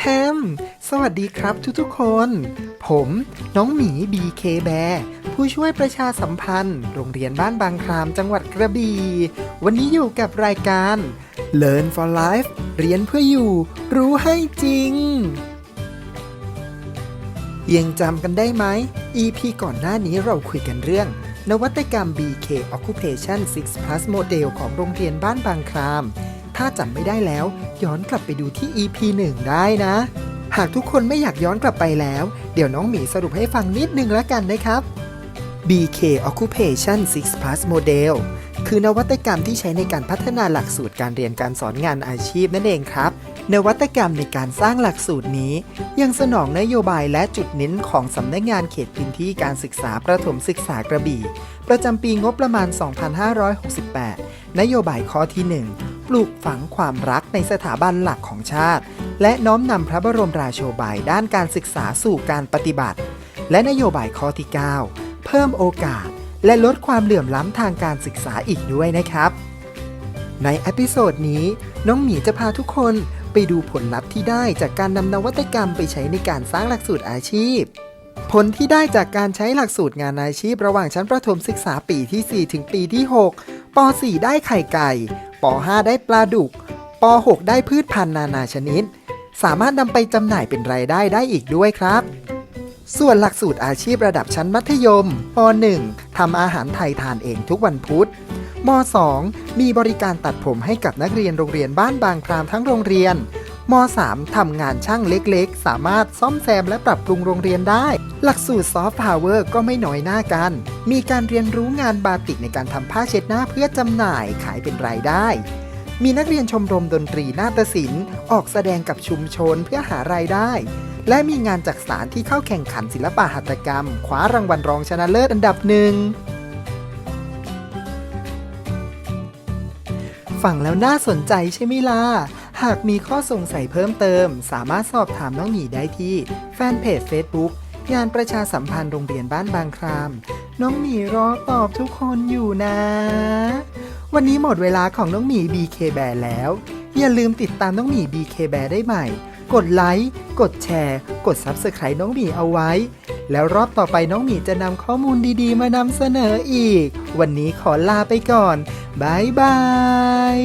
แฮมสวัสดีครับทุกๆคน ผมน้องหมี BK แบผู้ช่วยประชาสัมพันธ์ โรงเรียนบ้านบางครามจังหวัดกระบี่ วันนี้อยู่กับรายการ Learn for Life เรียนเพื่ออยู่ รู้ให้จริง ยังจำกันได้ไหม EP ก่อนหน้านี้เราคุยกันเรื่อง นวัตกรรม BK Occupation 6 Plus Model ของโรงเรียนบ้านบางคราม ถ้าจำไม่ได้แล้ว ย้อนกลับไปดูที่ EP 1 ได้นะ หากทุกคนไม่อยากย้อนกลับไปแล้ว เดี๋ยวน้องหมีสรุปให้ฟังนิดนึงแล้วกันนะครับ BK Occupation 6 Plus Model คือนวัตกรรมที่ใช้ในการพัฒนาหลักสูตรการเรียนการสอนงานอาชีพนั่นเองครับ นวัตกรรมในการสร้างหลักสูตรนี้ ยังสนองนโยบายและจุดเน้นของสำนักงานเขตพื้นที่การศึกษาประถมศึกษากระบี่ ประจำปีงบประมาณ 2568 นโยบายข้อที่ 1 ปลูกฝังความรักในสถาบันหลักของชาติ และน้อมนำพระบรมราโชบายด้านการศึกษาสู่การปฏิบัติ และนโยบายข้อที่ 9 เพิ่มโอกาส และลดความเหลื่อมล้ำทางการศึกษาอีกด้วยนะครับ ในอพิโซดนี้ น้องหมีจะพาทุกคนไปดูผลลัพธ์ที่ได้จากการนำนวัตกรรมไปใช้ในการสร้างหลักสูตรอาชีพ ผลที่ได้จากการใช้หลักสูตรงานอาชีพระหว่างชั้นประถมศึกษาปีที่ 4 ถึงปีที่ 6 ป .4 ได้ไข่ไก่ ป .5 ได้ปลาดุก ป .6 ได้พืชพันธุ์นานาชนิด สามารถนำไปจำหน่ายเป็นรายได้ได้อีกด้วยครับ ส่วนหลักสูตรอาชีพระดับชั้นมัธยม ป .1 ทำอาหารไทยทานเองทุกวันพุธ ม .2 มีบริการตัดผมให้กับนักเรียนโรงเรียนบ้านบางครามทั้งโรงเรียนม .3 ทำงานช่างเล็กๆ สามารถซ่อมแซมและปรับปรุงโรงเรียนได้ หลักสูตรซอฟต์พาวเวอร์ก็ไม่น้อยหน้ากัน มีการเรียนรู้งานบาติกในการทำผ้าเช็ดหน้าเพื่อจำหน่ายขายเป็นรายได้ มีนักเรียนชมรมดนตรีนาฏศิลป์ ออกแสดงกับชุมชนเพื่อหารายได้ และมีงานจักสารที่เข้าแข่งขันศิลปะหัตถกรรม คว้ารางวัลรองชนะเลิศอันดับหนึ่งฟังแล้วน่าสนใจใช่ไหมล่ะ หากมีข้อสงสัยเพิ่มเติม สามารถสอบถามน้องหมีได้ที่แฟนเพจ Facebook งานประชาสัมพันธ์โรงเรียนบ้านบางคราม น้องหมีรอตอบทุกคนอยู่นะ วันนี้หมดเวลาของน้องหมี BK Bear แล้ว อย่าลืมติดตามน้องหมี BK Bear ได้ใหม่ กดไลค์ กดแชร์ กด Subscribe น้องหมีเอาไว้ แล้วรอบต่อไปน้องหมีจะนำข้อมูลดีๆ มานำเสนออีก วันนี้ขอลาไปก่อนบายบาย